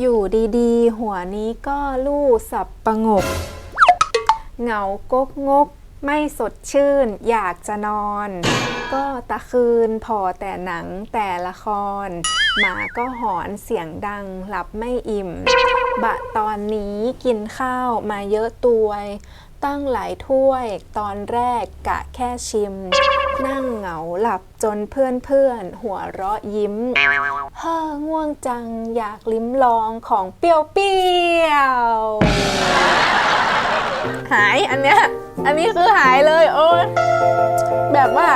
อยู่ดีๆ หัวนี้ก็ลู่สับประงก เหงากกงก ไม่สดชื่น อยากจะนอน ก็ตะคืนพอแต่หนังแต่ละคร หมาก็หอนเสียงดัง หลับไม่อิ่ม บะตอนนี้กินข้าวมาเยอะตัวย ตั้งหลายถ้วย ตอนแรกกะแค่ชิม นั่งเหงาหลับจนเพื่อนเพื่อนๆหัวเราะยิ้ม เฮ้อง่วงจังอยากลิ้มลองของเปรี้ยวเปียวๆหายอันเนี้ยอันนี้คือหายเลยโอ้ยแบบว่า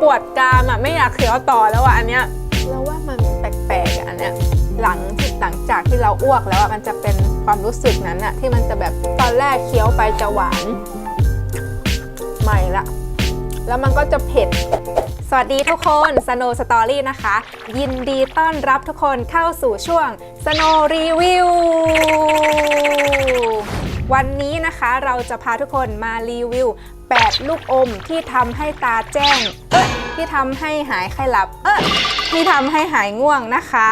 ปวดกรามอะไม่อยากเคี้ยวต่อแล้วอะอันเนี้ยแล้วว่ามันแปลกๆอะอันเนี้ยหลังหลังจากที่เราอ้วกแล้วอะมันจะเป็น ความรู้สึกนั้นอะที่มันจะแบบตอนแรกเคี้ยวไปจะหวานใหม่ละ แล้วมันก็จะเผ็ด สวัสดีทุกคน Snow Story นะคะ ยินดีต้อนรับทุกคนเข้าสู่ช่วง Snow Review วันนี้นะคะเราจะพาทุกคนมารีวิว 8 ลูกอมที่ทำให้ตาแจ้ง เอ้ยที่ทำให้หายไข้หลับ เอ้ยที่ทำให้หายง่วงนะคะ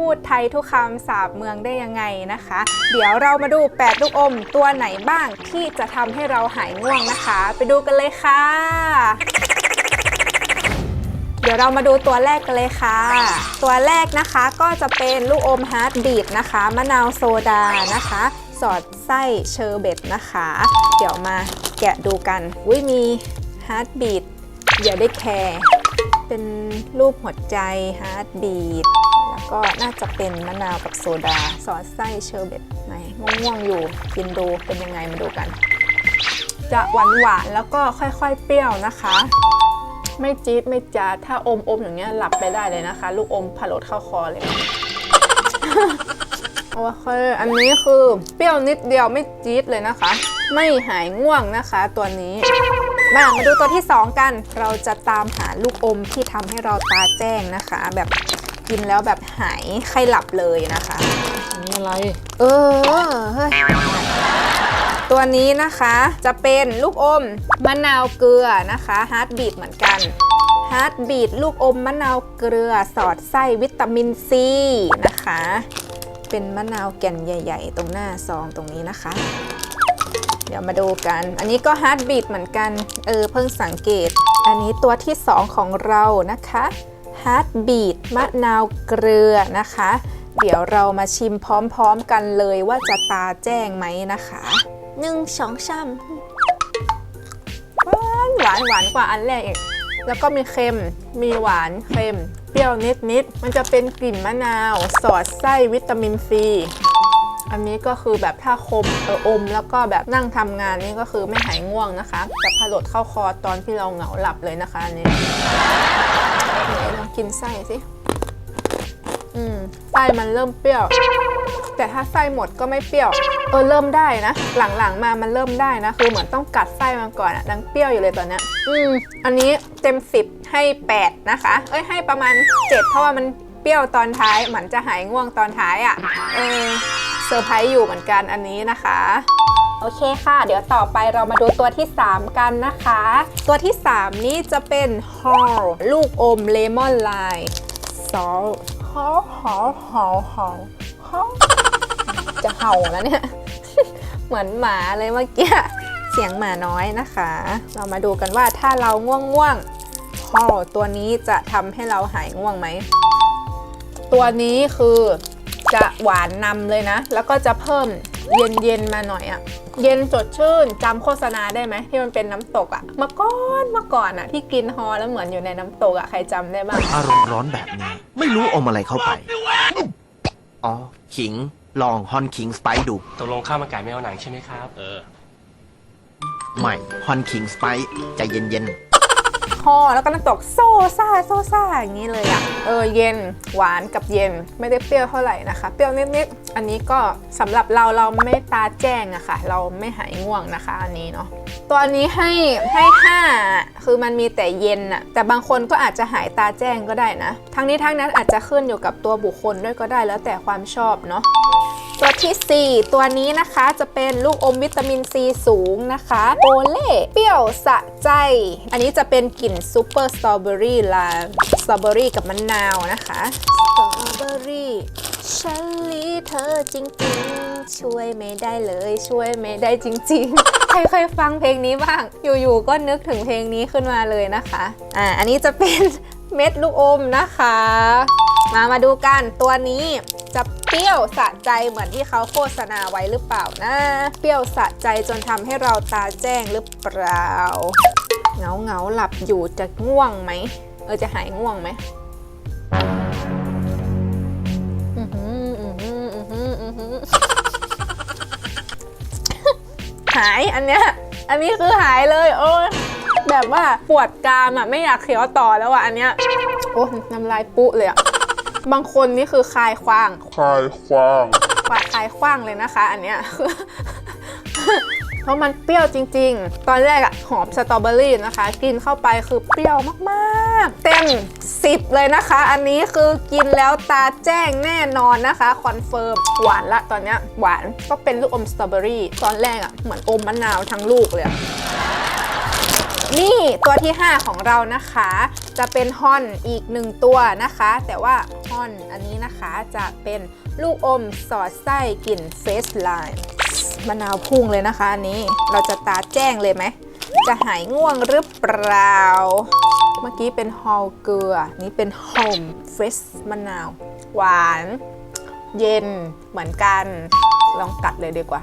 พูดไทยทุกคำสาบเมืองได้ยังไงนะคะ เดี๋ยวเรามาดู 8 ลูกอมตัวไหนบ้างที่จะทำให้เราหายง่วงนะคะ ไปดูกันเลยค่ะ เดี๋ยวเรามาดูตัวแรกกันเลยค่ะ ตัวแรกนะคะก็จะเป็นลูกอมฮาร์ดบีทนะคะ มะนาวโซดานะคะ สอดไส้เชอร์เบตนะคะ เดี๋ยวมาแกะดูกันอุ้ยมีฮาร์ดบีทอย่าได้แคร์เป็นรูปหัวใจฮาร์ดบีทแล้ว ก็น่าจะเป็นมะนาวกับโซดาสอดไส้เชอร์เบตไหนง่วงๆอยู่กินดูเป็นยังไงมาดูกัน จะหวานหวานแล้วก็ค่อยๆ เปรี้ยวนะคะ ไม่จี๊ดไม่จ๊าถ้าอมอมอย่างเงี้ยหลับไปได้เลยนะคะ ลูกอมผลดเข้าคอเลยโอเคอันนี้คือเปรี้ยวนิดเดียวไม่จี๊ดเลยนะคะ ไม่หายง่วงนะคะ ตัวนี้มามาดูตัวที่ 2 กัน เราจะตามหาลูกอมที่ทำให้เราตาแจ้งนะคะ แบบ กินแล้วแบบหายไข้หลับเลยนะคะนี่อะไร เออเฮ้ยตัวนี้นะคะจะเป็นลูกอมมะนาวเกลือนะคะฮาร์ดบีทเหมือนกันฮาร์ดบีทลูกอมมะนาวเกลือสอดไส้วิตามินซีนะคะ เป็นมะนาวแก่นใหญ่ ๆ ตรงหน้าซองตรงนี้นะคะ เดี๋ยวมาดูกัน อันนี้ก็ฮาร์ดบีทเหมือนกัน เออเพิ่งสังเกต อันนี้ตัวที่ 2 ของเรานะคะ ฮาร์ดบีทมะนาวเกลือนะคะ เดี๋ยวเรามาชิมพร้อมๆกันเลยว่าจะตาแจ้งไหมนะคะหนึ่งสองสามหวานหวานหวานกว่าอันแรกอีกแล้วก็มีเค็ม มีหวานเค็ม เปรี้ยวนิดๆมันจะเป็นกลิ่นมะนาว สอดไส้วิตามินซี อันนี้ก็คือแบบถ้าคมเอออม แล้วก็แบบนั่งทำงานนี่ก็คือไม่หายง่วงนะคะ จะพาลดเข้าคอตอนที่เราเหงาหลับเลยนะคะอันนี้ไหนล องกินไส้สิ อืมไส้มันเริ่มเปรี้ยว แต่ถ้าไส้หมดก็ไม่เปรี้ยว เออเริ่มได้นะ หลังๆมามันเริ่มได้นะ คือเหมือนต้องกัดไส้มันก่อนอะดังเปรี้ยวอยู่เลยตอนเนี้ยอืมอันนี้เต็ม 10 ให้ 8 นะคะ เอ้ยให้ประมาณ 7 เพราะว่ามันเปรี้ยวตอนท้ายเหมือนจะหายง่วงตอนท้ายอะ่ะ เออเซอร์ไพรส์อยู่เหมือนกันอันนี้นะคะ โอเคค่ะ เดี๋ยวต่อไปเรามาดูตัวที่ 3 กันนะคะ ตัวที่ 3 นี้จะเป็นฮอลลูกอมเลมอนลายซอลฮอลฮอลฮอลฮอลฮอลจะเห่าแล้วเนี่ย เหมือนหมาเลยเมื่อกี้ เสียงหมาน้อยนะคะ เรามาดูกันว่าถ้าเราง่วงง่วงฮอลตัวนี้จะทำให้เราหายง่วงไหม ตัวนี้คือจะหวานนำเลยนะ แล้วก็จะเพิ่มเย็นๆมาหน่อยอะ เย็นสดชื่นจำโฆษณาได้ไหมที่มันเป็นน้ำตกอะเมื่อก่อนเมื่อก่อนอะที่กินฮอแล้วเหมือนอยู่ในน้ำตกอะใครจำได้บ้างอารมณ์ร้อนแบบนี้ไม่รู้อมอะไรเข้าไปอ๋อขิงลองฮอนขิงสไปซ์ดูตกลงข้าวมันไก่ไม่เอาหนังใช่ไหมครับ เออ ใหม่ฮอนขิงสไปซ์ใจเย็น ฮอแล้วก็น้ำตกโซซ่าโซซ่าอย่างนี้เลยอะเออเย็นหวานกับเย็นไม่ได้เปรี้ยวเท่าไหร่นะคะ เปรี้ยวนิดๆอันนี้ก็สำหรับเราเราไม่ตาแจ้งอะค่ะ เราไม่หายง่วงนะคะอันนี้เนาะตัวนี้ให้ให้ห้าคือมันมีแต่เย็นอะแต่บางคนก็อาจจะหายตาแจ้งก็ได้นะ ทั้งนี้ทั้งนั้นอาจจะขึ้นอยู่กับตัวบุคคลด้วยก็ได้แล้วแต่ความชอบเนาะ ตัวทีสี่ 4 ตัวนี้นะคะจะเป็นลูกอมวิตามินซีสูงนะคะโอเล่เปรี้ยวสะใจ อันนี้จะเป็นกลิ่นซูเปอร์สตรอเบอรี่ลาโซตรอเบอรี่กับมะนาวนะคะสตรอเบอรี่ฉันลีเธอจริงๆ ช่วยไม่ได้เลย ช่วยไม่ได้จริงๆ ใครเคยฟังเพลงนี้บ้าง อยู่ๆ ก็นึกถึงเพลงนี้ขึ้นมาเลยนะคะ อ่า อันนี้จะเป็นเม็ดลูกอมนะคะ มามาดูกันตัวนี้ จะเปรี้ยวสะใจเหมือนที่เขาโฆษณาไว้หรือเปล่านะ เปรี้ยวสะใจจนทำให้เราตาแจ้งหรือเปล่าเงาเงาหลับอยู่จะง่วงไหมเออจะหายง่วงไหมอื้อหืออื้อหืออื้อหืออื้อหือหายอันเนี้ยอันนี้คือหายเลยโอ้ยแบบว่าปวดกรามอะไม่อยากเคี้ยวต่อแล้วอะอันเนี้ยโอ้น้ำลายปุ๊เลยอะ บางคนนี่คือคลายคว้างคลายความกว่าคลายคว้างเลยนะคะ อันเนี้ยเพราะมันเปรี้ยวจริง ๆ ตอนแรกอะหอมสตรอเบอรี่นะคะ กินเข้าไปคือเปรี้ยวมากๆ เต็ม 10 เลยนะคะ อันนี้คือกินแล้วตาแจ้งแน่นอนนะคะคอนเฟิร์มหวานละตอนเนี้ยหวานก็เป็นลูกอมสตรอเบอรี่ตอนแรกอะเหมือนอมมะนาวทั้งลูกเลยอะ นี่ตัวที่ 5 ของเรานะคะ จะเป็นฮอนอีกหนึ่งตัวนะคะ แต่ว่าฮอนอันนี้นะคะจะเป็นลูกอมสอดไส้กลิ่นเฟสไลน์มะนาวพุ่งเลยนะคะอันนี้เราจะตาแจ้งเลยไหม จะหายง่วงหรือเปล่า เมื่อกี้เป็นฮอลเกลือ นี่เป็นโฮมเฟสมะนาว หวาน เย็นเหมือนกัน ลองกัดเลยดีกว่า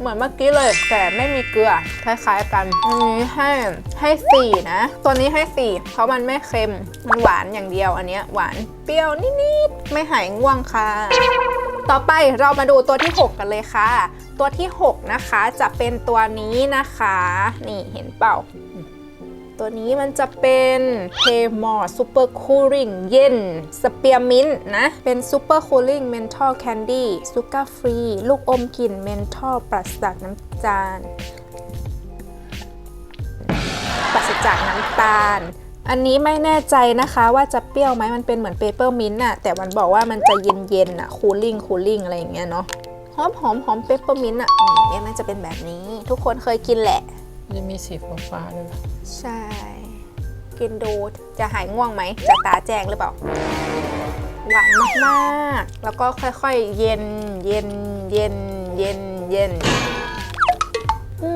เหมือนเมื่อกี้เลย แต่ไม่มีเกลือคล้ายๆกันอันนี้ให้ให้สี่นะ ตัวนี้ให้สี่เพราะมันไม่เค็มมันหวานอย่างเดียวอันเนี้ยหวานเปรี้ยวนิดๆไม่หายง่วงค่ะ ต่อไปเรามาดูตัวที่ 6 กันเลยค่ะ ตัวที่ 6 นะคะจะเป็นตัวนี้นะคะ นี่เห็นเปล่า ตัวนี้มันจะเป็นเพมอร์ซูเปอร์คูลิ่งเย็นสเปียร์มินต์นะ เป็นซูเปอร์คูลิ่งเมนทอลแคนดี้ซูการ์ฟรีลูกอมกลิ่นเมนทอลปราศจากน้ำตาลปราศจากน้ำตาล อันนี้ไม่แน่ใจนะคะว่าจะเปรี้ยวไหมมันเป็นเหมือนเปเปอร์มินต์อะแต่มันบอกว่ามันจะเย็นๆอะคูลิ่งคูลิ่งอะไรอย่างเงี้ยเนาะหอมหอมหอมเปเปอร์มินต์อะเนี่ยมันจะเป็นแบบนี้ ทุกคนเคยกินแหละ จะมีสีฟ้าๆด้วย ใช่ กินดูจะหายง่วงไหม จะตาแจ้งหรือเปล่า หวานมากๆ แล้วก็ค่อยๆ เย็น เย็น เย็น เย็น เย็น อื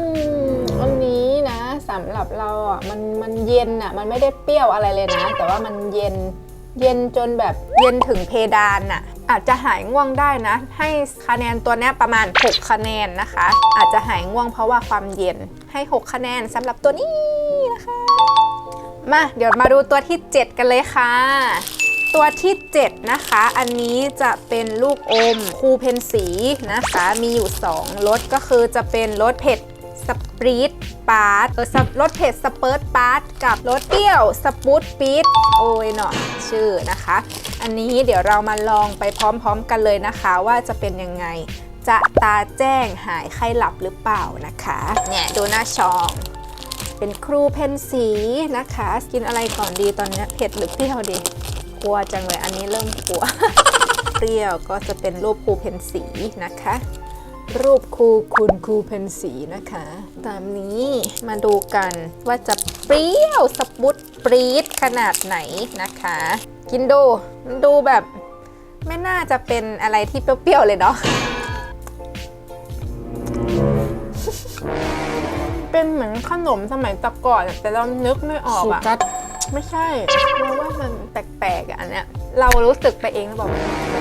มอันนี้นะสำหรับเราอะ มัน มันเย็นอะ มันไม่ได้เปรี้ยวอะไรเลยนะ แต่ว่ามันเย็น เย็นจนแบบเย็นถึงเพดานน่ะอาจจะหายง่วงได้นะ ให้คะแนนตัวนี้ประมาณ 6 คะแนนนะคะ อาจจะหายง่วงเพราะว่าความเย็นให้ 6 คะแนนสำหรับตัวนี้ นะคะ มาเดี๋ยวมาดูตัวที่ 7 กันเลยค่ะ ตัวที่ 7 นะคะ อันนี้จะเป็นลูกอมคูเพนสีนะคะ มีอยู่ 2รสก็คือจะเป็นรสเผ็ดสปรีดปาร์ตเออรสเผ็ดสเปิร์ตปาร์ตกับรสเปรี้ยวสปูตปีดโอ้ยหน่อยชื่อนะคะ อันนี้เดี๋ยวเรามาลองไปพร้อมๆกันเลยนะคะ ว่าจะเป็นยังไง จะตาแจ้งหายไข้หลับหรือเปล่านะคะ เนี่ยดูหน้าชอง เป็นครูเพนสีนะคะ กินอะไรก่อนดีตอนนี้เผ็ดหรือเปรี้ยวดีกลัวจังเลยอันนี้เริ่มกลัว เปรี้ยวก็จะเป็นรูปครูเพนสีนะคะ รูปครูคุณครูเพนสีนะคะ ตามนี้มาดูกันว่าจะเปรี้ยวสปุดปรีดขนาดไหนนะคะ กินดูมันดูแบบไม่น่าจะเป็นอะไรที่เปรี้ยวๆเลยเนาะ เป็นเหมือนขนมสมัยแตะก่อนอะแต่เรานึกไม่ออกสูอะ กัดไม่ใช่เราว่ามันแปลกๆอะอันเนี้ยเรารู้สึกไปเองหรือเปล่า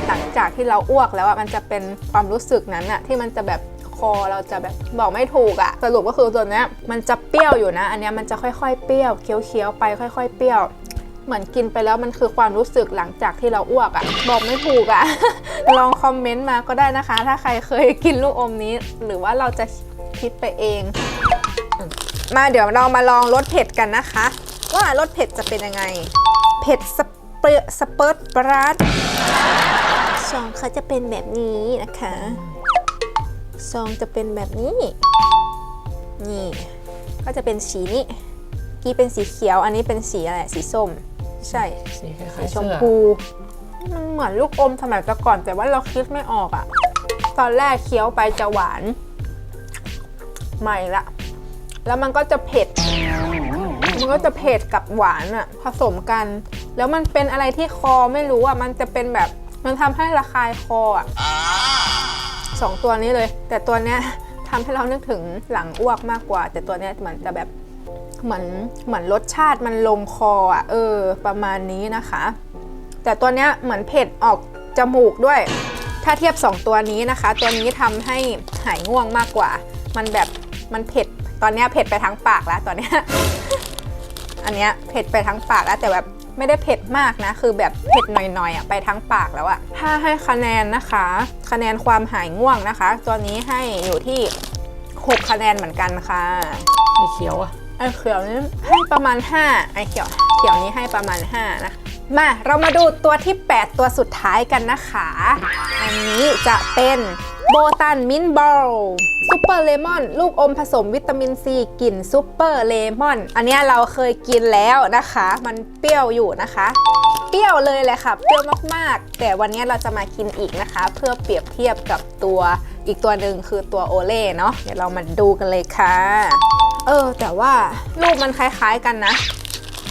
หลังจากที่เราอ้วกแล้วอะมันจะเป็นความรู้สึกนั้นอะที่มันจะแบบคอเราจะแบบบอกไม่ถูกอะสรุปก็คือตัวเนี้ยมันจะเปรี้ยวอยู่นะ อันเนี้ยมันจะค่อยๆเปรี้ยวเคี้ยวๆไปค่อย ๆ เปรี้ยว เหมือนกินไปแล้วมันคือความรู้สึกหลังจากที่เราอ้วกอะบอกไม่ถูกอะ ลองคอมเมนต์มาก็ได้นะคะ ถ้าใครเคยกินลูกอมนี้ หรือว่าเราจะคิดไปเอง มาเดี๋ยวเรามาลองรสเผ็ดกันนะคะ ว่ารสเผ็ดจะเป็นยังไง เผ็ดสเปรสเปิร์ตปรัดซองเขาจะเป็นแบบนี้นะคะซองจะเป็นแบบนี้ นี่ ก็จะเป็นสีนี้กี้เป็นสีเขียว อันนี้เป็นสีอะไรสีส้ม ใช่สีคล้าสียๆชเสื้มอพู มันเหมือนลูกอมสมัยแต่ก่อน แต่ว่าเราคิดไม่ออกอะตอนแรกเคี้ยวไปจะหวาน ใหม่ละ แล้วมันก็จะเผ็ด มันก็จะเผ็ดกับหวานอะผสมกัน แล้วมันเป็นอะไรที่คอไม่รู้อะมันจะเป็นแบบมันทำให้ระคายคออะสองตัวนี้เลย แต่ตัวเนี้ยทำให้เรานึกถึงหลังอ้วกมากกว่า แต่ตัวเนี้ยเหมือนจะแบบเหมือนเหมือนรสชาติมันลงคออะเออ ประมาณนี้นะคะ แต่ตัวเนี้ยเหมือนเผ็ดออกจมูกด้วย ถ้าเทียบ 2 ตัวนี้นะคะ ตัวนี้ทำให้หายง่วงมากกว่า มันแบบมันเผ็ด ตอนเนี้ยเผ็ดไปทั้งปากแล้วตอนเนี้ย อันเนี้ยเผ็ดไปทั้งปากแล้วแต่แบบไม่ได้เผ็ดมากนะ คือแบบเผ็ดหน่อยๆอะไปทั้งปากแล้วอะถ้าให้คะแนนนะคะ คะแนนความหายง่วงนะคะ ตัวนี้ให้อยู่ที่ 6 คะแนนเหมือนกันค่ะไอ้เขียวอะไอ้เขียวนี้ให้ประมาณ 5 ไอ้เขียวเขียวนี้ให้ประมาณ 5 นะ มาเรามาดูตัวที่ 8 ตัวสุดท้ายกันนะคะ อันนี้จะเป็นโบตันมินบอลซูเปอร์เลมอนลูกอมผสมวิตามินซีกลิ่นซูเปอร์เลมอน อันนี้เราเคยกินแล้วนะคะ มันเปรี้ยวอยู่นะคะ เปรี้ยวเลยแหละค่ะ เปรี้ยวมากๆ แต่วันนี้เราจะมากินอีกนะคะ เพื่อเปรียบเทียบกับตัวอีกตัวหนึ่งคือตัวโอเล่เนาะเดี๋ยวเรามาดูกันเลยค่ะ เออ แต่ว่ารูปมันคล้ายๆกันนะ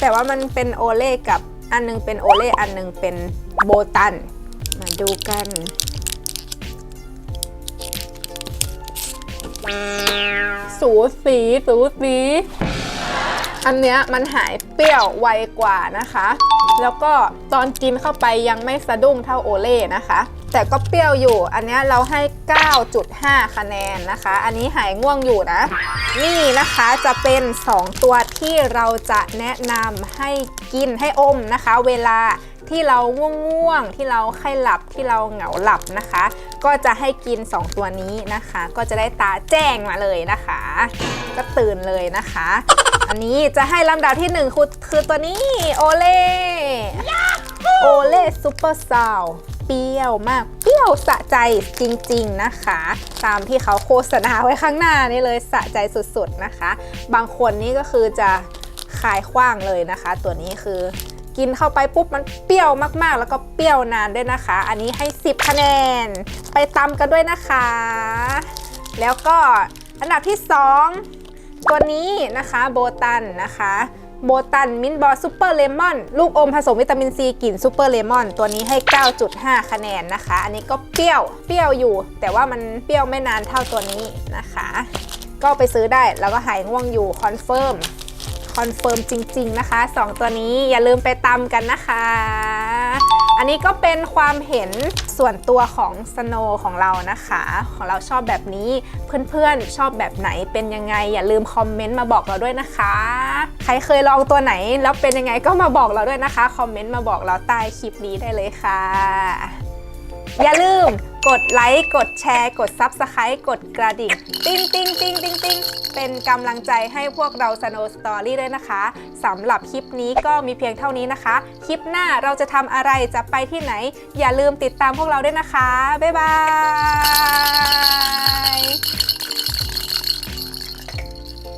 แต่ว่ามันเป็นโอเล่กับ อันหนึงเป็นโอเล่อันหนึงเป็นโบตัน มาดูกันสูสีสูสีอันเนี้ยมันหายเปรี้ยวไวกว่านะคะ แล้วก็ตอนกินเข้าไปยังไม่สะดุ้งเท่าโอเล่นะคะ แต่ก็เปรี้ยวอยู่ อันนี้เราให้ 9.5 คะแนนนะคะ อันนี้หายง่วงอยู่นะ นี่นะคะจะเป็น 2 ตัวที่เราจะแนะนำให้กินให้อมนะคะ เวลาที่เราง่วงๆที่เราไข้หลับที่เราเหงาหลับนะคะ ก็จะให้กิน 2 ตัวนี้นะคะ ก็จะได้ตาแจ้งมาเลยนะคะ ก็ตื่นเลยนะคะ อันนี้จะให้ลำดับที่1คือคือตัวนี้โอเล่โอเล่ซูเปอร์ซาว เปรี้ยวมากเปรี้ยวสะใจจริงๆนะคะ ตามที่เขาโฆษณาไว้ข้างหน้านี่เลยสะใจสุดๆนะคะ บางคนนี่ก็คือจะคายขว้างเลยนะคะ ตัวนี้คือกินเข้าไปปุ๊บมันเปรี้ยวมากๆ แล้วก็เปรี้ยวนานด้วยนะคะ อันนี้ให้ 10 คะแนน ไปตำกันด้วยนะคะ แล้วก็อันดับที่ 2 ตัวนี้นะคะโบตันนะคะ โบตัน มินบอลซูเปอร์เลมอน ลูกอมผสมวิตามินซีกลิ่นซูเปอร์เลมอน ตัวนี้ให้ 9.5 คะแนนนะคะ อันนี้ก็เปรี้ยว เปรี้ยวอยู่ แต่ว่ามันเปรี้ยวไม่นานเท่าตัวนี้นะคะ ก็ไปซื้อได้ แล้วก็หายง่วงอยู่ คอนเฟิร์ม คอนเฟิร์มจริง ๆ นะคะ 2 ตัวนี้อย่าลืมไปตำกันนะคะ อันนี้ก็เป็นความเห็นส่วนตัวของสโนของเรานะคะ ของเราชอบแบบนี้เพื่อนๆชอบแบบไหนเป็นยังไง อย่าลืมคอมเมนต์มาบอกเราด้วยนะคะ ใครเคยลองตัวไหนแล้วเป็นยังไงก็มาบอกเราด้วยนะคะคอมเมนต์มาบอกเราใต้คลิปนี้ได้เลยค่ะ อย่าลืม กดไลค์ กดแชร์ กด Subscribe กดกระดิ่ง ติ้งติ้งติ้งติ้งติ้งเป็นกำลังใจให้พวกเราสโนสตอรี่ด้วยนะคะสำหรับคลิปนี้ก็มีเพียงเท่านี้นะคะ คลิปหน้าเราจะทำอะไรจะไปที่ไหน อย่าลืมติดตามพวกเราด้วยนะคะ บ๊ายบาย